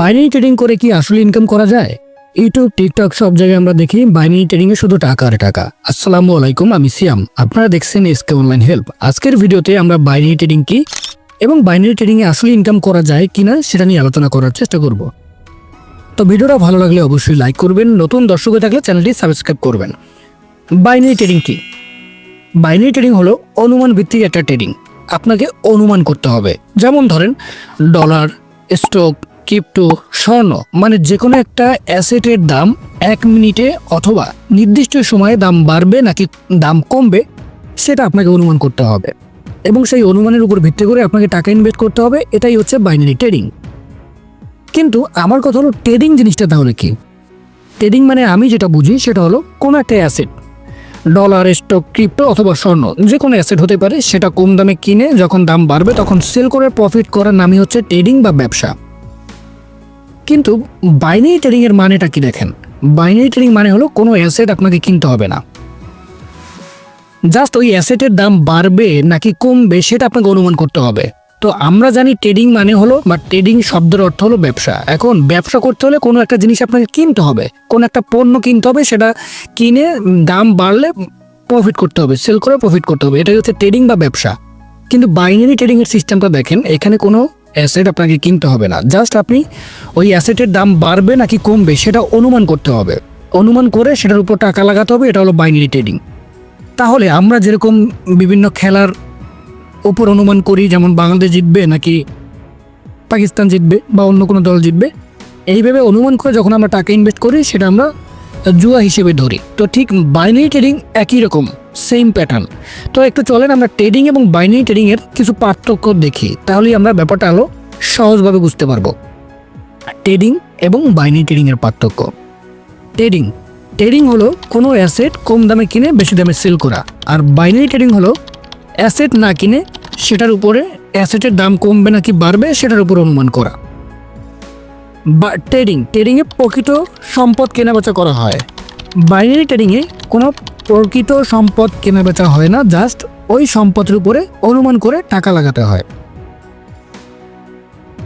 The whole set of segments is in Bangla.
বাইনারি ট্রেডিং করে কি আসলে ইনকাম করা যায়? ইউটিউব টিকটক সব জায়গায় আমরা দেখি বাইনারি ট্রেডিং এ শুধু টাকা আর টাকা। আসসালামু আলাইকুম, আমি সিয়াম। আপনারা দেখছেন এসকে অনলাইন হেল্প আজকের ভিডিওতে আমরা বাইনারি ট্রেডিং কি এবং বাইনারি ট্রেডিং এ আসলে ইনকাম করা যায় কিনা সেটা নিয়ে আলোচনা করার চেষ্টা করব। তো ভিডিওটা ভালো লাগলে অবশ্যই লাইক করবেন, নতুন দর্শক থাকলে চ্যানেলটি সাবস্ক্রাইব করবেন। বাইনারি ট্রেডিং কি? বাইনারি ট্রেডিং হলো অনুমান ভিত্তিক একটা ট্রেডিং আপনাকে অনুমান করতে হবে। যেমন ধরেন ডলার স্টক ক্রিপ্টো স্বর্ণ মানে যে কোনো একটা অ্যাসেটের দাম এক মিনিটে অথবা নির্দিষ্ট সময়ে দাম বাড়বে নাকি দাম কমবে, সেটা আপনাকে অনুমান করতে হবে। এবং সেই অনুমানের উপর ভিত্তি করে আপনাকে টাকা ইনভেস্ট করতে হবে, এটাই হচ্ছে বাইনারি ট্রেডিং কিন্তু আমার কথা হলো ট্রেডিং জিনিসটা তাহলে কি? ট্রেডিং মানে আমি যেটা বুঝি সেটা হলো কোনো একটা অ্যাসেট ডলার স্টক ক্রিপ্টো অথবা স্বর্ণ যে কোনো অ্যাসেট হতে পারে, সেটা কম দামে কিনে যখন দাম বাড়বে তখন সেল করে প্রফিট করার নামই হচ্ছে ট্রেডিং বা ব্যবসা। কিন্তু বাইনারি ট্রেডিং এর মানেটা কি দেখেন? বাইনারি ট্রেডিং মানে হলো কোনো অ্যাসেট আপনাকে কিনতে হবে না। জাস্ট ওই অ্যাসেটের দাম বাড়বে নাকি কমবে সেটা আপনাকে অনুমান করতে হবে। তো আমরা জানি ট্রেডিং মানে হলো, বা ট্রেডিং শব্দের অর্থ হলো ব্যবসা। এখন ব্যবসা করতে হলে কোনো একটা জিনিস আপনাকে কিনতে হবে। কোনো একটা পণ্য কিনতে হবে, সেটা কিনে দাম বাড়লে প্রফিট করতে হবে সেল করে প্রফিট করতে হবে। এটাই হচ্ছে ট্রেডিং বা ব্যবসা। কিন্তু বাইনারি ট্রেডিং এর সিস্টেমটা দেখেন, এখানে কোনো অ্যাসেট আপনাকে কিনতে হবে না। জাস্ট আপনি ওই অ্যাসেটের দাম বাড়বে নাকি কমবে সেটা অনুমান করতে হবে। অনুমান করে সেটার উপর টাকা লাগাতে হবে, এটা হলো বাইনারি ট্রেডিং তাহলে আমরা যেরকম বিভিন্ন খেলার উপর অনুমান করি, যেমন বাংলাদেশ জিতবে নাকি পাকিস্তান জিতবে বা অন্য কোনো দল জিতবে এইভাবে অনুমান করে যখন আমরা টাকা ইনভেস্ট করি, সেটা আমরা জুয়া হিসেবে ধরি। তো ঠিক বাইনারি ট্রেডিং একই রকম। সেম প্যাটার্ন তো একটু চলেন আমরা ট্রেডিং এবং বাইনারি ট্রেডিংয়ের কিছু পার্থক্য দেখি, তাহলেই আমরা ব্যাপারটা আরও সহজভাবে বুঝতে পারব। ট্রেডিং এবং বাইনারি ট্রেডিংয়ের পার্থক্য। ট্রেডিং ট্রেডিং হলো কোনো অ্যাসেট কম দামে কিনে বেশি দামে সেল করা, আর বাইনারি ট্রেডিং হলো অ্যাসেট না কিনে সেটার উপরে অ্যাসেটের দাম কমবে নাকি বাড়বে সেটার উপর অনুমান করা। বা ট্রেডিং ট্রেডিংয়ে প্রকৃত সম্পদ কেনাবেচা করা হয়। বাইনারি ট্রেডিংয়ে কোনো প্রকৃত সম্পদ কেনাবেচা হয় না জাস্ট ওই সম্পদের উপরে অনুমান করে টাকা লাগাতে হয়।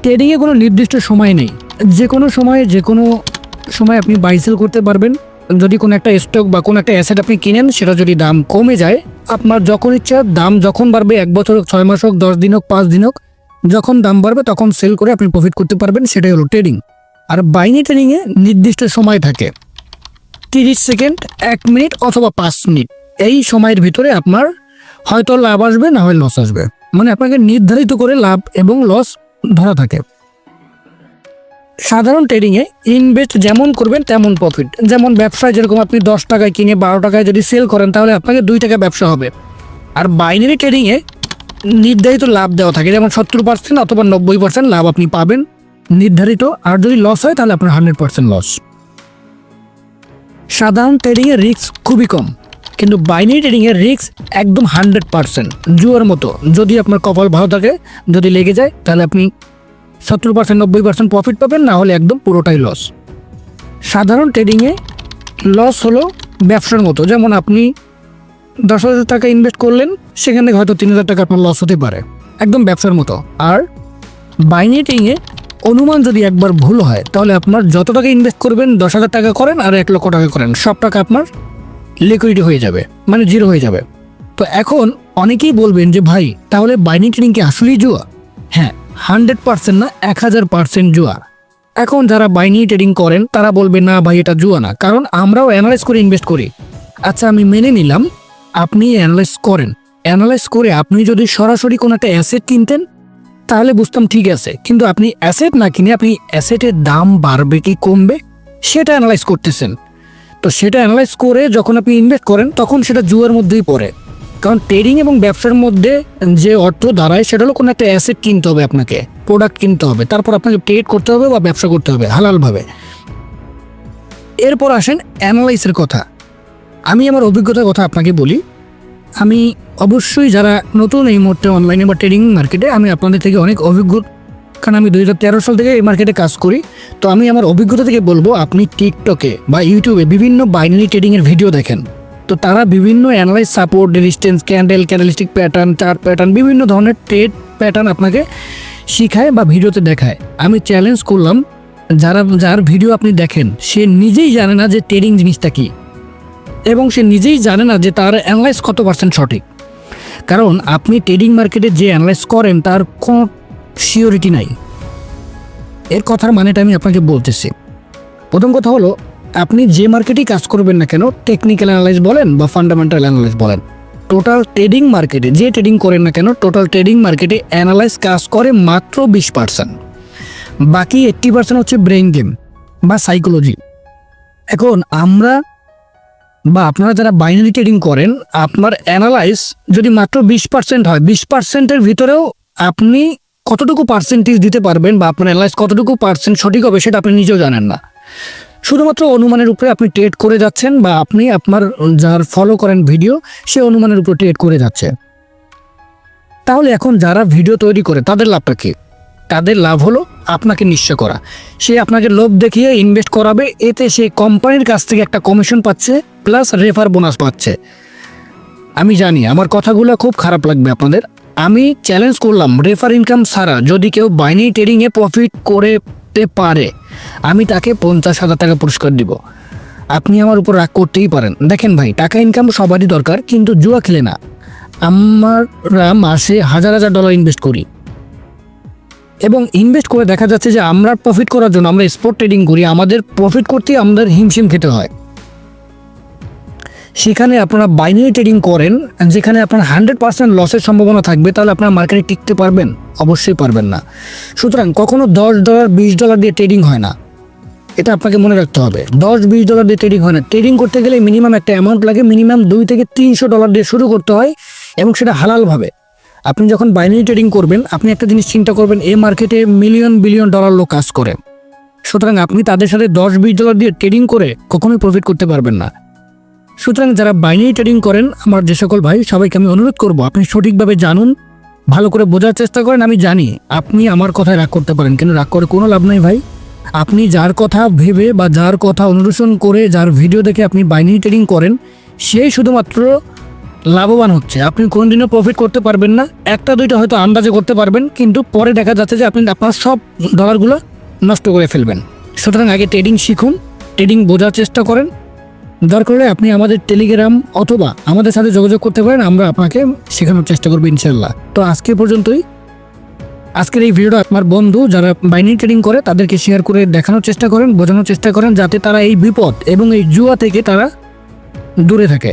ট্রেডিংয়ে কোনো নির্দিষ্ট সময় নেই। যে কোনো সময়ে, যে কোনো সময় আপনি বাই সেল করতে পারবেন। যদি কোনো একটা স্টক বা কোনো একটা অ্যাসেট আপনি কিনেন, সেটা যদি দাম কমে যায়, আপনার যখন ইচ্ছা, দাম যখন বাড়বে, এক বছর হোক, ছয় মাস হোক, দশ দিন হোক, পাঁচ দিন হোক, যখন দাম বাড়বে, তখন সেল করে আপনি প্রফিট করতে পারবেন, সেটাই হলো ট্রেডিং আর বাইনি ট্রেডিংয়ে নির্দিষ্ট সময় থাকে। তিরিশ সেকেন্ড, এক মিনিট অথবা পাঁচ মিনিট। এই সময়ের ভিতরে আপনার হয়তো লাভ আসবে, না হয় লস আসবে। মানে আপনাকে নির্ধারিত করে লাভ এবং লস ধরা থাকে। সাধারণ ট্রেডিংয়ে ইনভেস্ট যেমন করবেন তেমন প্রফিট যেমন ব্যবসায় যেরকম আপনি দশ টাকায় কিনে বারো টাকায় যদি সেল করেন, তাহলে আপনাকে দুই টাকা ব্যবসা হবে। আর বাইনারি ট্রেডিংয়ে নির্ধারিত লাভ দেওয়া থাকে। যেমন সত্তর পার্সেন্ট অথবা নব্বই পার্সেন্ট লাভ আপনি পাবেন নির্ধারিত। আর যদি লস হয়, তাহলে আপনার হান্ড্রেড পার্সেন্ট লস সাধারণ ট্রেডিংয়ের রিস্ক খুবই কম, কিন্তু বাইনারি ট্রেডিংয়ের রিস্ক একদম হান্ড্রেড পার্সেন্ট জুয়ার মতো। যদি আপনার কপাল ভালো থাকে, যদি লেগে যায়, তাহলে আপনি সত্তর পার্সেন্ট নব্বই পার্সেন্ট প্রফিট পাবেন, না হলে একদম পুরোটাই লস সাধারণ ট্রেডিংয়ে লস হলো ব্যবসার মতো, যেমন আপনি দশ হাজার টাকা ইনভেস্ট করলেন, সেখানে হয়তো তিন হাজার টাকা আপনার লস হতে পারে, একদম ব্যবসার মতো। আর বাইনারি ট্রেডিংয়ে অনুমান যদি একবার ভুল হয়, তাহলে আপনার যত টাকা ইনভেস্ট করবেন, দশ হাজার টাকা করেন আর এক লক্ষ টাকা করেন, সব টাকা আপনার লিকুইড হয়ে যাবে মানে জিরো হয়ে যাবে। তো এখন অনেকেই বলবেন যে, ভাই, তাহলে বাইনারি ট্রেডিং কি আসলেই জুয়া? হ্যাঁ হান্ড্রেড পার্সেন্ট না, এক হাজার পার্সেন্ট জুয়া। এখন যারা বাইনি ট্রেডিং করেন, তারা বলবে, না ভাই, এটা জুয়া না। কারণ আমরাও অ্যানালাইজ করে ইনভেস্ট করি। আচ্ছা আমি মেনে নিলাম আপনি অ্যানালাইজ করেন। অ্যানালাইজ করে আপনি যদি সরাসরি কোনো একটা অ্যাসেট কিনতেন তাহলে বুঝতাম ঠিক আছে, কিন্তু আপনি অ্যাসেট না কিনে আপনি অ্যাসেটের দাম বাড়বে কি কমবে, সেটা অ্যানালাইজ করতেছেন। তো সেটা অ্যানালাইজ করে যখন আপনি ইনভেস্ট করেন, তখন সেটা জুয়ার মধ্যেই পড়ে। কারণ ট্রেডিং এবং ব্যবসার মধ্যে যে অর্থ দাঁড়ায়, সেটা হলো কোনো একটা অ্যাসেট কিনতে হবে আপনাকে প্রোডাক্ট কিনতে হবে, তারপর আপনাকে ট্রেড করতে হবে বা ব্যবসা করতে হবে, হালালভাবে। এরপর আসেন অ্যানালাইসের কথা। আমি আমার অভিজ্ঞতার কথা আপনাকে বলি। আমি অবশ্যই যারা নতুন এই মুহূর্তে অনলাইনে বা ট্রেডিং মার্কেটে আমি আপনাদের থেকে অনেক অভিজ্ঞ কারণ আমি দু হাজার তেরো সাল থেকে এই মার্কেটে কাজ করি। তো আমি আমার অভিজ্ঞতা থেকে বলব, আপনি টিকটকে বা ইউটিউবে বিভিন্ন বাইনারি ট্রেডিংয়ের ভিডিও দেখেন। তো তারা বিভিন্ন analyse support resistance candle candlestick pattern chart pattern বিভিন্ন ধরনের ট্রেড প্যাটার্ন আপনাকে শিখায় বা ভিডিওতে দেখায়। আমি চ্যালেঞ্জ করলাম, যারা, যার ভিডিও আপনি দেখেন, সে নিজেই জানে না যে ট্রেডিং জিনিসটা কী। এবং সে নিজেই জানে না যে তার অ্যানালাইজ কত পার্সেন্ট সঠিক। কারণ আপনি ট্রেডিং মার্কেটে যে অ্যানালাইজ করেন, তার কোনো সিওরিটি নাই। এর কথার মানেটা আমি আপনাকে বলতেছি। প্রথম কথা হলো, আপনি যে মার্কেটেই কাজ করবেন না কেন টেকনিক্যাল অ্যানালাইজ বলেন বা ফান্ডামেন্টাল অ্যানালাইজ বলেন। টোটাল ট্রেডিং মার্কেটে যে ট্রেডিং করেন না কেন টোটাল ট্রেডিং মার্কেটে অ্যানালাইজ কাজ করে মাত্র বিশ পার্সেন্ট বাকি এইট্টি পার্সেন্ট হচ্ছে ব্রেইন গেম বা সাইকোলজি এখন আমরা বা আপনারা যারা বাইনারি ট্রেডিং করেন, আপনার অ্যানালাইজ যদি মাত্র বিশ পার্সেন্ট হয়, বিশ পার্সেন্টের ভিতরেও আপনি কতটুকু পার্সেন্টেজ দিতে পারবেন বা আপনার অ্যানালাইজ কতটুকু পার্সেন্ট সঠিক হবে সেটা আপনি নিজেও জানেন না। শুধুমাত্র অনুমানের উপরে আপনি ট্রেড করে যাচ্ছেন বা আপনি আপনার যার ফলো করেন ভিডিও সে অনুমানের উপর ট্রেড করে যাচ্ছে। তাহলে এখন যারা ভিডিও তৈরি করে, তাদের লাভটা কি? তাদের লাভ হলো? আপনাকে নিশ্চয় করা। সে আপনাকে লোভ দেখিয়ে ইনভেস্ট করাবে, এতে সে কোম্পানির কাছ থেকে একটা কমিশন পাচ্ছে প্লাস রেফার বোনাস পাচ্ছে। আমি জানি, আমার কথাগুলো খুব খারাপ লাগবে আপনাদের। আমি চ্যালেঞ্জ করলাম রেফার ইনকাম ছাড়া যদি কেউ বাইনি ট্রেডিংয়ে প্রফিট করতে পারে, আমি তাকে পঞ্চাশ হাজার টাকা পুরস্কার দিব। আপনি আমার উপর রাগ করতেই পারেন। দেখেন ভাই, টাকা ইনকাম সবারই দরকার, কিন্তু জুয়া খেলে না। আমরা মাসে হাজার হাজার ডলার ইনভেস্ট করি। এবং ইনভেস্ট করে দেখা যাচ্ছে যে আমরা প্রফিট করার জন্য, আমরা স্পোর্ট ট্রেডিং করি, আমাদের প্রফিট করতে আমাদের হিমশিম খেতে হয়। সেখানে আপনারা বাইনারি ট্রেডিং করেন, যেখানে আপনার হান্ড্রেড পার্সেন্ট লসের সম্ভাবনা থাকবে, তাহলে আপনার মার্কেটে টিকতে পারবেন? অবশ্যই পারবেন না। সুতরাং কখনো দশ ডলার বিশ ডলার দিয়ে ট্রেডিং হয় না। এটা আপনাকে মনে রাখতে হবে। দশ, বিশ ডলার দিয়ে ট্রেডিং হয় না। ট্রেডিং করতে গেলে মিনিমাম একটা অ্যামাউন্ট লাগে মিনিমাম দুই থেকে তিনশো ডলার দিয়ে শুরু করতে হয়, এবং সেটা হালালভাবে। আপনি যখন বাইনারি ট্রেডিং করবেন, আপনি একটা জিনিস চিন্তা করবেন, এই মার্কেটে মিলিয়ন বিলিয়ন ডলার লোক কাজ করে। সুতরাং আপনি তাদের সাথে দশ, বিশ ডলার দিয়ে ট্রেডিং করে কখনোই প্রফিট করতে পারবেন না। সুতরাং যারা বাইনারি ট্রেডিং করেন, আমার যে সকল ভাই, সবাইকে আমি অনুরোধ করব, আপনি সঠিকভাবে জানুন, ভালো করে বোঝার চেষ্টা করেন, আমি জানি আপনি আমার কথায় রাগ করতে পারেন, কিন্তু রাগ করে কোনো লাভ নাই ভাই। আপনি যার কথা ভেবে বা যার কথা অনুসরণ করে, যার ভিডিও দেখে আপনি বাইনারি ট্রেডিং করেন সেই শুধুমাত্র লাভবান হচ্ছে। আপনি কোনোদিনও প্রফিট করতে পারবেন না। একটা দুইটা হয়তো আন্দাজে করতে পারবেন, কিন্তু পরে দেখা যাচ্ছে যে আপনি আপনার সব ডলারগুলো নষ্ট করে ফেলবেন। সুতরাং আগে ট্রেডিং শিখুন ট্রেডিং বোঝার চেষ্টা করেন। দরকার হলে আপনি আমাদের টেলিগ্রাম অথবা আমাদের সাথে যোগাযোগ করতে পারেন, আমরা আপনাকে শেখানোর চেষ্টা করব ইনশাল্লাহ তো আজকে পর্যন্তই। আজকের এই ভিডিওটা আপনার বন্ধু যারা বাইনারি ট্রেডিং করে, তাদেরকে শেয়ার করে দেখানোর চেষ্টা করেন, বোঝানোর চেষ্টা করেন, যাতে তারা এই বিপদ এবং এই জুয়া থেকে তারা দূরে থাকে।